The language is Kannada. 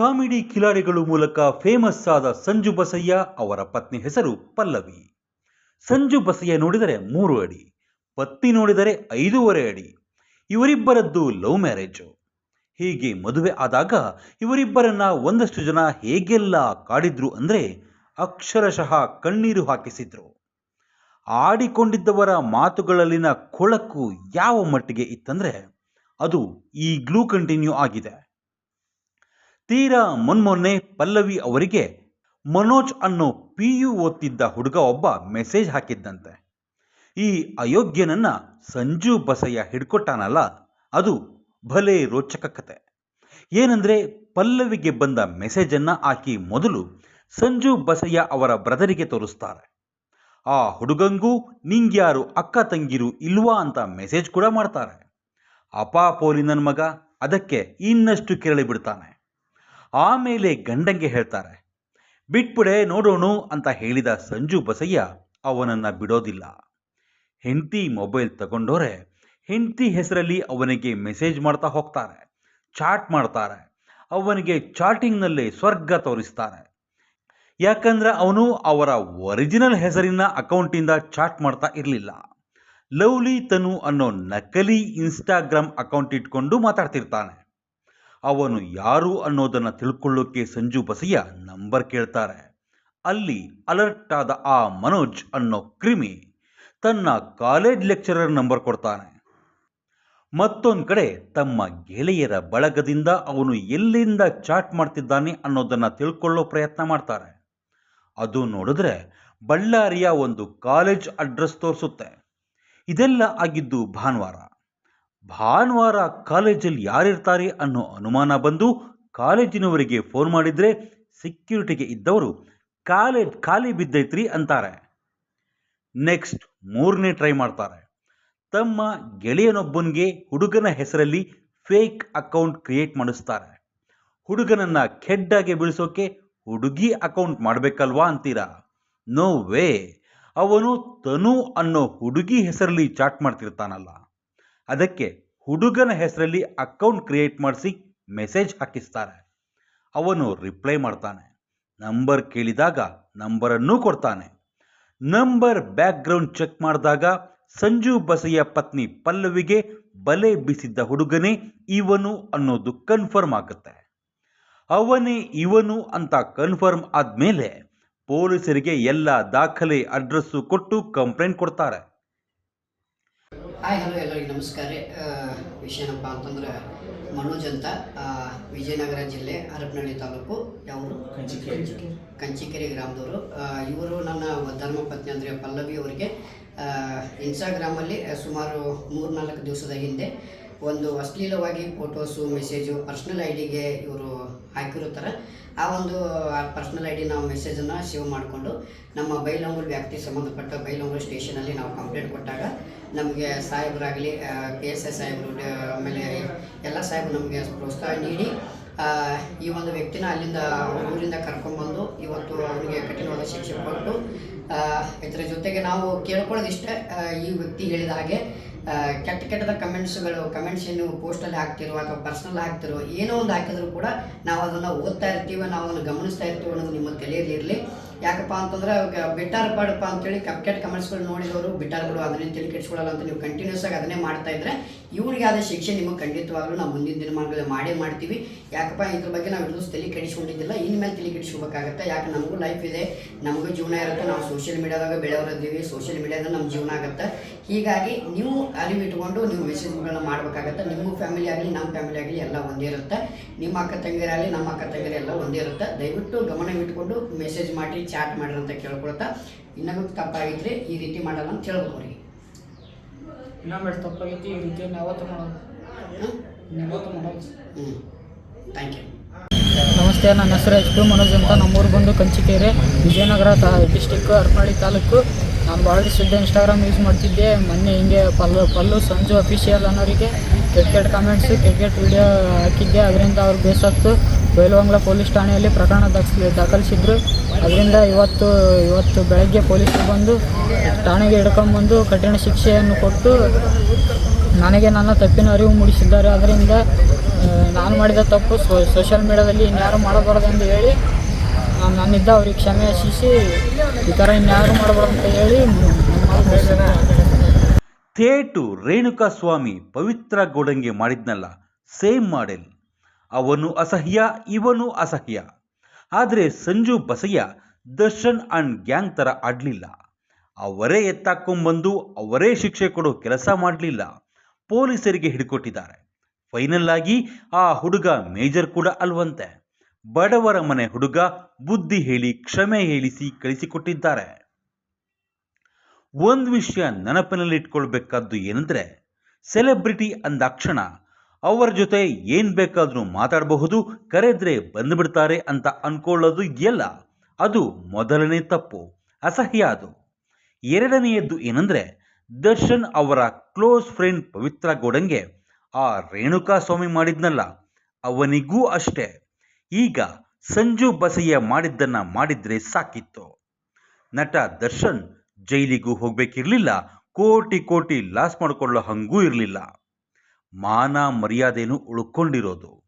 ಕಾಮಿಡಿ ಕಿಲಾಡಿಗಳು ಮೂಲಕ ಫೇಮಸ್ ಆದ ಸಂಜು ಬಸಯ್ಯ ಅವರ ಪತ್ನಿ ಹೆಸರು ಪಲ್ಲವಿ. ಸಂಜು ಬಸಯ್ಯ ನೋಡಿದರೆ ಮೂರು ಅಡಿ, ಪತ್ನಿ ನೋಡಿದರೆ ಐದೂವರೆ ಅಡಿ. ಇವರಿಬ್ಬರದ್ದು ಲವ್ ಮ್ಯಾರೇಜು ಹೀಗೆ ಮದುವೆ ಆದಾಗ ಇವರಿಬ್ಬರನ್ನ ಒಂದಷ್ಟು ಜನ ಹೇಗೆಲ್ಲ ಕಾಡಿದ್ರು ಅಂದರೆ ಅಕ್ಷರಶಃ ಕಣ್ಣೀರು ಹಾಕಿಸಿದ್ರು. ಆಡಿಕೊಂಡಿದ್ದವರ ಮಾತುಗಳಲ್ಲಿನ ಕೊಳಕು ಯಾವ ಮಟ್ಟಿಗೆ ಇತ್ತಂದ್ರೆ ಅದು ಈಗಲೂ ಕಂಟಿನ್ಯೂ ಆಗಿದೆ. ತೀರಾ ಮೊನ್ಮೊನ್ನೆ ಪಲ್ಲವಿ ಅವರಿಗೆ ಮನೋಜ್ ಅನ್ನೋ ಪಿ ಯು ಓದ್ತಿದ್ದ ಹುಡುಗ ಒಬ್ಬ ಮೆಸೇಜ್ ಹಾಕಿದ್ದಂತೆ. ಈ ಅಯೋಗ್ಯನನ್ನ ಸಂಜು ಬಸಯ್ಯ ಹಿಡ್ಕೊಟ್ಟಾನಲ್ಲ, ಅದು ಭಲೇ ರೋಚಕ ಕತೆ. ಏನಂದ್ರೆ ಪಲ್ಲವಿಗೆ ಬಂದ ಮೆಸೇಜನ್ನ ಆಕಿ ಮೊದಲು ಸಂಜು ಬಸಯ್ಯ ಅವರ ಬ್ರದರಿಗೆ ತೋರಿಸ್ತಾರೆ. ಆ ಹುಡುಗಂಗೂ ನಿಂಗ್ಯಾರು ಅಕ್ಕ ತಂಗಿರು ಇಲ್ವಾ ಅಂತ ಮೆಸೇಜ್ ಕೂಡ ಮಾಡ್ತಾರೆ. ಅಪಾ ಪೋಲಿ ನನ್ನ ಮಗ ಅದಕ್ಕೆ ಇನ್ನಷ್ಟು ಕೆರಳಿ ಬಿಡ್ತಾನೆ. ಆಮೇಲೆ ಗಂಡಂಗೆ ಹೇಳ್ತಾರೆ, ಬಿಟ್ಬಿಡೆ, ನೋಡೋಣ ಅಂತ ಹೇಳಿದ ಸಂಜು ಬಸಯ್ಯ ಅವನನ್ನ ಬಿಡೋದಿಲ್ಲ. ಹೆಂಡತಿ ಮೊಬೈಲ್ ತಗೊಂಡೋರೆ, ಹೆಂಡತಿ ಹೆಸರಲ್ಲಿ ಅವನಿಗೆ ಮೆಸೇಜ್ ಮಾಡ್ತಾ ಹೋಗ್ತಾರೆ, ಚಾಟ್ ಮಾಡ್ತಾರೆ, ಅವನಿಗೆ ಚಾಟಿಂಗ್ನಲ್ಲಿ ಸ್ವರ್ಗ ತೋರಿಸ್ತಾರೆ. ಯಾಕಂದ್ರೆ ಅವನು ಅವರ ಒರಿಜಿನಲ್ ಹೆಸರಿನ ಅಕೌಂಟಿಂದ ಚಾಟ್ ಮಾಡ್ತಾ ಇರಲಿಲ್ಲ. ಲವ್ಲಿ ತನು ಅನ್ನೋ ನಕಲಿ ಇನ್ಸ್ಟಾಗ್ರಾಮ್ ಅಕೌಂಟ್ ಇಟ್ಕೊಂಡು ಮಾತಾಡ್ತಿರ್ತಾನೆ. ಅವನು ಯಾರು ಅನ್ನೋದನ್ನು ತಿಳ್ಕೊಳ್ಳೋಕೆ ಸಂಜು ಬಸಯ್ಯ ನಂಬರ್ ಕೇಳ್ತಾರೆ. ಅಲ್ಲಿ ಅಲರ್ಟ್ ಆದ ಆ ಮನೋಜ್ ಅನ್ನೋ ಕ್ರಿಮಿ ತನ್ನ ಕಾಲೇಜ್ ಲೆಕ್ಚರರ್ ನಂಬರ್ ಕೊಡ್ತಾನೆ. ಮತ್ತೊಂದು ಕಡೆ ತಮ್ಮ ಗೆಳೆಯರ ಬಳಗದಿಂದ ಅವನು ಎಲ್ಲಿಂದ ಚಾಟ್ ಮಾಡ್ತಿದ್ದಾನೆ ಅನ್ನೋದನ್ನು ತಿಳ್ಕೊಳ್ಳೋ ಪ್ರಯತ್ನ ಮಾಡ್ತಾರೆ. ಅದು ನೋಡಿದ್ರೆ ಬಳ್ಳಾರಿಯ ಒಂದು ಕಾಲೇಜ್ ಅಡ್ರೆಸ್ ತೋರಿಸುತ್ತೆ. ಇದೆಲ್ಲ ಆಗಿದ್ದು ಭಾನುವಾರ. ಭಾನುವಾರ ಕಾಲೇಜಲ್ಲಿ ಯಾರಿರ್ತಾರೆ ಅನ್ನೋ ಅನುಮಾನ ಬಂದು ಕಾಲೇಜಿನವರಿಗೆ ಫೋನ್ ಮಾಡಿದ್ರೆ ಸೆಕ್ಯೂರಿಟಿಗೆ ಇದ್ದವರು ಕಾಲೇಜ್ ಖಾಲಿ ಬಿದ್ದೈತ್ರಿ ಅಂತಾರೆ. ನೆಕ್ಸ್ಟ್ ಮೂರನೇ ಟ್ರೈ ಮಾಡ್ತಾರೆ. ತಮ್ಮ ಗೆಳೆಯನೊಬ್ಬನಿಗೆ ಹುಡುಗನ ಹೆಸರಲ್ಲಿ ಫೇಕ್ ಅಕೌಂಟ್ ಕ್ರಿಯೇಟ್ ಮಾಡಿಸ್ತಾರೆ. ಹುಡುಗನನ್ನ ಕೆಡ್ಡಾಗಿ ಬೀಳಿಸೋಕೆ ಹುಡುಗಿ ಅಕೌಂಟ್ ಮಾಡಬೇಕಲ್ವಾ ಅಂತೀರಾ? ನೋ ವೇ ಅವನು ತನು ಅನ್ನೋ ಹುಡುಗಿ ಹೆಸರಲ್ಲಿ ಚಾಟ್ ಮಾಡ್ತಿರ್ತಾನಲ್ಲ. ಅದಕ್ಕೆ ಹುಡುಗನ ಹೆಸರಲ್ಲಿ ಅಕೌಂಟ್ ಕ್ರಿಯೇಟ್ ಮಾಡಿಸಿ ಮೆಸೇಜ್ ಹಾಕಿಸ್ತಾರೆ. ಅವನು ರಿಪ್ಲೈ ಮಾಡ್ತಾನೆ. ನಂಬರ್ ಕೇಳಿದಾಗ ನಂಬರನ್ನು ಕೊಡ್ತಾನೆ. ನಂಬರ್ ಬ್ಯಾಕ್ಗ್ರೌಂಡ್ ಚೆಕ್ ಮಾಡಿದಾಗ ಸಂಜು ಬಸಯ್ಯ ಪತ್ನಿ ಪಲ್ಲವಿಗೆ ಬಲೆ ಬೀಸಿದ್ದ ಹುಡುಗನೇ ಇವನು ಅನ್ನೋದು ಕನ್ಫರ್ಮ್ ಆಗುತ್ತೆ. ಅವನೇ ಇವನು ಅಂತ ಕನ್ಫರ್ಮ್ ಆದ್ಮೇಲೆ ಪೊಲೀಸರಿಗೆ ಎಲ್ಲ ದಾಖಲೆ ಅಡ್ರೆಸ್ಸು ಕೊಟ್ಟು ಕಂಪ್ಲೇಂಟ್ ಕೊಡ್ತಾರೆ. ಹಾಯ್ ಹಲೋ ಎಲ್ಲರಿಗೆ ನಮಸ್ಕಾರ ರೀ. ಆ, ವಿಷಯ ಏನಪ್ಪ ಅಂತಂದ್ರೆ ಮನೋಜ್ ಅಂತ. ವಿಜಯನಗರ ಜಿಲ್ಲೆ ಹರಪನಹಳ್ಳಿ ತಾಲೂಕು. ಯಾವರು? ಕಂಚಿಕೆರೆ. ಗ್ರಾಮದವರು. ಇವರು ನನ್ನ ಧರ್ಮಪತ್ನಿ ಅಂದರೆ ಪಲ್ಲವಿ ಅವರಿಗೆ. ಇನ್ಸ್ಟಾಗ್ರಾಮಲ್ಲಿ ಸುಮಾರು ಮೂರು ನಾಲ್ಕು ದಿವಸದ ಹಿಂದೆ ಒಂದು ಅಶ್ಲೀಲವಾಗಿ ಫೋಟೋಸು ಮೆಸೇಜು ಪರ್ಸ್ನಲ್ ಐ ಡಿಗೆ ಇವರು ಹಾಕಿರುತ್ತಾರೆ. ಆ ಒಂದು ಪರ್ಸ್ನಲ್ ಐ ಡಿ ನಾವು ಮೆಸೇಜನ್ನು ಸೇವ್ ಮಾಡಿಕೊಂಡು ನಮ್ಮ ಬೈಲಂಗೂರು ವ್ಯಾಪ್ತಿ ಸಂಬಂಧಪಟ್ಟ ಬೈಲಂಗೂರು ಸ್ಟೇಷನಲ್ಲಿ ನಾವು ಕಂಪ್ಲೇಂಟ್ ಕೊಟ್ಟಾಗ ನಮಗೆ ಸಾಹೇಬರಾಗಲಿ ಕೆ ಎಸ್ ಎಸ್ ಸಾಹೇಬರು ಆಮೇಲೆ ಎಲ್ಲ ಸಾಹೇಬರು ನಮಗೆ ಪ್ರೋತ್ಸಾಹ ನೀಡಿ ಈ ಒಂದು ವ್ಯಕ್ತಿನ ಅಲ್ಲಿಂದ ಊರಿಂದ ಕರ್ಕೊಂಡ್ಬಂದು ಇವತ್ತು ಅವನಿಗೆ ಕಠಿಣವಾದ ಶಿಕ್ಷೆ ಕೊಟ್ಟು ಇದರ ಜೊತೆಗೆ ನಾವು ಕೇಳ್ಕೊಳ್ಳೋದಿಷ್ಟೇ ಈ ವ್ಯಕ್ತಿ ಹೇಳಿದ ಹಾಗೆ ಕೆಟ್ಟ ಕೆಟ್ಟದ ಕಮೆಂಟ್ಸ್ಗಳು, ಕಮೆಂಟ್ಸ್ ಏನು ಪೋಸ್ಟಲ್ಲಿ ಹಾಕ್ತಿರೋ ಅಥವಾ ಪರ್ಸ್ನಲ್ ಹಾಕ್ತಿರೋ, ಏನೋ ಒಂದು ಹಾಕಿದ್ರು ಕೂಡ ನಾವು ಅದನ್ನು ಓದ್ತಾ ಇರ್ತೀವಿ, ನಾವು ಅದನ್ನು ಗಮನಿಸ್ತಾ ಇರ್ತೀವಿ ಅನ್ನೋದು ನಿಮ್ಮ ತಲೆಯಲ್ಲಿ ಇರಲಿ ಯಾಕಪ್ಪ ಅಂತಂದ್ರೆ ಅವಾಗ ಬಿಟ್ಟಾರ ಪಾಡಪ್ಪ ಅಂತೇಳಿ ಕೆಟ್ಟ ಕಮೆಂಟ್ಸ್ಗಳು ನೋಡಿದವರು, ಬಿಟ್ಟಾರ್ಗಳು, ಅದನ್ನೇ ತಿಳಿ ಕೆಡಿಸ್ಕೊಳ್ಳಲ್ಲ ಅಂತ ನೀವು ಕಂಟಿನ್ಯೂಸ್ ಆಗಿ ಅದನ್ನೇ ಮಾಡ್ತಾ ಇದ್ರೆ ಇವ್ರಿಗೆ ಆದ ಶಿಕ್ಷೆ ನಿಮಗೆ ಖಂಡಿತವಾಗ್ಲೂ ನಾವು ಮುಂದಿನ ದಿನಮಾನಗಳಲ್ಲಿ ಮಾಡೇ ಮಾಡ್ತೀವಿ. ಯಾಕಪ್ಪ, ಇದ್ರ ಬಗ್ಗೆ ನಾವು ಇನ್ನೂ ತಲೆ ಕೆಡಿಸ್ಕೊಂಡಿದ್ದಿಲ್ಲ, ಇನ್ಮೇಲೆ ತಲೆ ಕೆಡಿಸ್ಕೋಬೇಕಾಗತ್ತೆ. ಯಾಕೆ, ನಮಗೂ ಲೈಫ್ ಇದೆ, ನಮಗೂ ಜೀವನ ಇರುತ್ತೆ, ನಾವು ಸೋಷಿಯಲ್ ಮೀಡಿಯಾದಾಗ ಬೆಳೆಯೋರಿದ್ದೀವಿ ಸೋಷಿಯಲ್ ಮೀಡಿಯಾದ ನಮ್ಮ ಜೀವನ ಆಗುತ್ತೆ. ಹೀಗಾಗಿ ನೀವು ಅರಿವು ಇಟ್ಕೊಂಡು ನೀವು ಮೆಸೇಜ್ಗಳನ್ನ ಮಾಡಬೇಕಾಗತ್ತೆ. ನಿಮ್ಮ ಫ್ಯಾಮಿಲಿ ಆಗಲಿ, ನಮ್ಮ ಫ್ಯಾಮಿಲಿ ಆಗಲಿ ಎಲ್ಲ ಒಂದೇ ಇರುತ್ತೆ. ನಿಮ್ಮ ಅಕ್ಕ ತಂಗಿರಾಗಲಿ ನಮ್ಮ ಅಕ್ಕ ತಂಗಿರ ಎಲ್ಲ ಒಂದೇ ಇರುತ್ತೆ. ದಯವಿಟ್ಟು ಗಮನವಿಟ್ಕೊಂಡು ಮೆಸೇಜ್ ಮಾಡಿ ಚಾಟ್ ಮಾಡ್ರಿ ಅಂತ ಕೇಳ್ಕೊಳ್ತಾ ಇನ್ನೊಂದು ತಪ್ಪಾಗಿದ್ರೆ ಈ ರೀತಿ ಮಾಡಲ್ಲ ಅಂತ ಹೇಳ್ಬೋದು ಅವರಿಗೆ. ಇನ್ನೊಂದು ತಪ್ಪಾಗೈತಿ ಈ ರೀತಿ ಯಾವತ್ತು ಮಾಡೋದು? ಯಾವತ್ತು ಮಾಡೋದು? ಹ್ಞೂ ಥ್ಯಾಂಕ್ ಯು ನಮಸ್ತೆ ನನ್ನ ಹೆಸರು ಎಚ್ ಪಿ ಮನೋಜ್ ಅಂತ ನಮ್ಮೂರು ಬಂದು ಕಂಚಿಕೇರಿ ವಿಜಯನಗರ ತಾ ಡಿಸ್ಟಿಕ್ ಹರಪನಹಳ್ಳಿ ತಾಲೂಕು. ನಾನು ಭಾಳ ಸುದ್ದಿ ಇನ್ಸ್ಟಾಗ್ರಾಮ್ ಯೂಸ್ ಮಾಡ್ತಿದ್ದೆ ಮೊನ್ನೆ ಹಿಂಗೆ ಪಲ್ಲು ಪಲ್ಲು ಸಂಜು ಅಫಿಷಿಯಲ್ ಅನ್ನೋರಿಗೆ. ಕೆಟ್ಟ ಕಾಮೆಂಟ್ಸ್ ಕ್ರಿಕೆಟ್ ಕೆಟ್ಟ ವಿಡಿಯೋ ಹಾಕಿದ್ದೆ. ಅದರಿಂದ ಅವ್ರು ಬೇಸತ್ತು. ಬೈಲವಂಗ್ಲ ಪೊಲೀಸ್ ಠಾಣೆಯಲ್ಲಿ ಪ್ರಕರಣ ದಾಖಲಿ, ದಾಖಲಿಸಿದ್ರು. ಅದರಿಂದ ಇವತ್ತು ಇವತ್ತು ಬೆಳಗ್ಗೆ ಪೊಲೀಸರು ಬಂದು ಠಾಣೆಗೆ ಹಿಡ್ಕೊಂಬಂದು ಕಠಿಣ ಶಿಕ್ಷೆಯನ್ನು ಕೊಟ್ಟು ನನಗೆ ನನ್ನ ತಪ್ಪಿನ ಅರಿವು ಮೂಡಿಸಿದ್ದಾರೆ. ಅದರಿಂದ ನಾನು ಮಾಡಿದ ತಪ್ಪು ಸೋಷಿಯಲ್ ಮೀಡಿಯಾದಲ್ಲಿ ಇನ್ಯಾರು ಮಾಡಬಾರ್ದು ಹೇಳಿ ನಾನು ನನ್ನಿದ್ದ ಅವ್ರಿಗೆ ಕ್ಷಮೆ ಯಾಚಿಸಿ ಈ ಥರ ಇನ್ಯಾರು ಮಾಡಬಾರ್ದು ಅಂತ ಹೇಳಿ. ಥೇಟು ರೇಣುಕಾ ಸ್ವಾಮಿ ಪವಿತ್ರ ಗೋಡಂಗೆ ಮಾಡಿದ್ನಲ್ಲ, ಸೇಮ್ ಮಾಡೆಲ್. ಅವನು ಅಸಹ್ಯ, ಇವನು ಅಸಹ್ಯ. ಆದರೆ ಸಂಜು ಬಸಯ್ಯ ದರ್ಶನ್ ಅಂಡ್ ಗ್ಯಾಂಗ್ ಥರ ಆಡಲಿಲ್ಲ. ಅವರೇ ಎತ್ತಾಕೊಂಡ್ಬಂದು ಅವರೇ ಶಿಕ್ಷೆ ಕೊಡೋ ಕೆಲಸ ಮಾಡಲಿಲ್ಲ. ಪೊಲೀಸರಿಗೆ ಹಿಡ್ಕೊಟ್ಟಿದ್ದಾರೆ. ಫೈನಲ್ ಆಗಿ ಆ ಹುಡುಗ ಮೇಜರ್ ಕೂಡ ಅಲ್ವಂತೆ. ಬಡವರ ಮನೆ ಹುಡುಗ ಬುದ್ಧಿ ಹೇಳಿ, ಕ್ಷಮೆ ಹೇಳಿಸಿ ಕಳಿಸಿಕೊಟ್ಟಿದ್ದಾರೆ. ಒಂದು ವಿಷಯ ನೆನಪಿನಲ್ಲಿ ಇಟ್ಕೊಳ್ಬೇಕಾದ್ದು ಏನಂದರೆ ಸೆಲೆಬ್ರಿಟಿ ಅಂದಾಕ್ಷಣ ಅವರ ಜೊತೆ ಏನು ಬೇಕಾದರೂ ಮಾತಾಡಬಹುದು, ಕರೆದ್ರೆ ಬಂದುಬಿಡ್ತಾರೆ ಅಂತ ಅಂದ್ಕೊಳ್ಳೋದು ಇದೆಯಲ್ಲ ಅದು ಮೊದಲನೇ ತಪ್ಪು, ಅಸಹ್ಯ ಅದು. ಎರಡನೆಯದ್ದು ಏನಂದರೆ, ದರ್ಶನ್ ಅವರ ಕ್ಲೋಸ್ ಫ್ರೆಂಡ್ ಪವಿತ್ರ ಗೌಡಂಗೆ ಆ ರೇಣುಕಾ ಸ್ವಾಮಿ ಮಾಡಿದ್ನಲ್ಲ, ಅವನಿಗೂ ಅಷ್ಟೇ. ಈಗ ಸಂಜು ಬಸಯ್ಯ ಮಾಡಿದ್ದನ್ನು ಮಾಡಿದ್ರೆ ಸಾಕಿತ್ತು. ನಟ ದರ್ಶನ್ ಜೈಲಿಗೂ ಹೋಗ್ಬೇಕಿರ್ಲಿಲ್ಲ ಕೋಟಿ ಕೋಟಿ ಲಾಸ್ ಮಾಡ್ಕೊಳ್ಳೋ ಹಂಗೂ ಇರಲಿಲ್ಲ. ಮಾನ ಮರ್ಯಾದೆನೂ ಉಳ್ಕೊಂಡಿರೋದು.